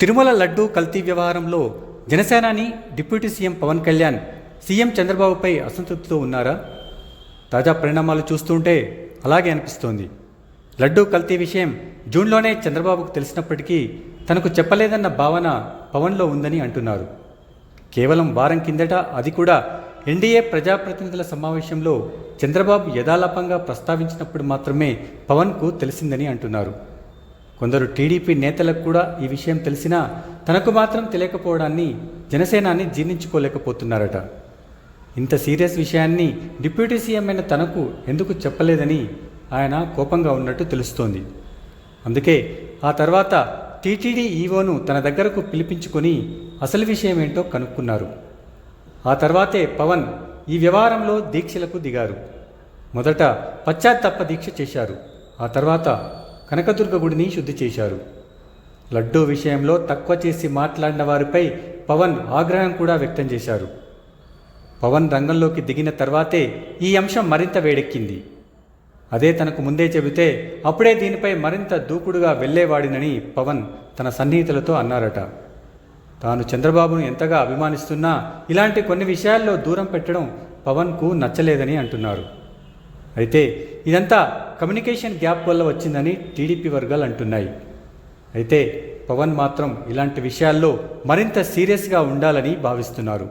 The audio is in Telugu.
తిరుమల లడ్డూ కల్తీ వ్యవహారంలో జనసేనాని deputy CM Pawan Kalyan CM చంద్రబాబుపై అసంతృప్తితో ఉన్నారా? తాజా పరిణామాలు చూస్తుంటే అలాగే అనిపిస్తోంది. లడ్డూ కల్తీ విషయం జూన్లోనే చంద్రబాబుకు తెలిసినప్పటికీ తనకు చెప్పలేదన్న భావన పవన్లో ఉందని అంటున్నారు. కేవలం వారం కిందట అది కూడా ఎన్డీఏ ప్రజాప్రతినిధుల సమావేశంలో చంద్రబాబు యథాలాపంగా ప్రస్తావించినప్పుడు మాత్రమే పవన్కు తెలిసిందని అంటున్నారు. కొందరు టీడీపీ నేతలకు కూడా ఈ విషయం తెలిసినా తనకు మాత్రం తెలియకపోవడాన్ని జనసేనాన్ని జీర్ణించుకోలేకపోతున్నారట. ఇంత సీరియస్ విషయాన్ని డిప్యూటీ సీఎం అయిన తనకు ఎందుకు చెప్పలేదని ఆయన కోపంగా ఉన్నట్టు తెలుస్తోంది. అందుకే ఆ తర్వాత టీటీడీ ఈవోను తన దగ్గరకు పిలిపించుకొని అసలు విషయం ఏంటో కనుక్కున్నారు. ఆ తర్వాతే పవన్ ఈ వ్యవహారంలో దీక్షలకు దిగారు. మొదట పశ్చాత్తాప దీక్ష చేశారు. ఆ తర్వాత కనకదుర్గ గుడిని శుద్ధి చేశారు. లడ్డూ విషయంలో తక్కువ చేసి మాట్లాడిన వారిపై పవన్ ఆగ్రహం కూడా వ్యక్తం చేశారు. పవన్ రంగంలోకి దిగిన తర్వాతే ఈ అంశం మరింత వేడెక్కింది. అదే తనకు ముందే చెబితే అప్పుడే దీనిపై మరింత దూకుడుగా వెళ్ళేవాడినని పవన్ తన సన్నిహితులతో అన్నారట. తాను చంద్రబాబును ఎంతగా అభిమానిస్తున్నా ఇలాంటి కొన్ని విషయాల్లో దూరం పెట్టడం పవన్కు నచ్చలేదని అంటున్నారు. అయితే ఇదంతా కమ్యూనికేషన్ గ్యాప్ వల్ల వచ్చిందని టీడీపీ వర్గాలు అంటున్నాయి. అయితే పవన్ మాత్రం ఇలాంటి విషయాల్లో మరింత సీరియస్గా ఉండాలని భావిస్తున్నారు.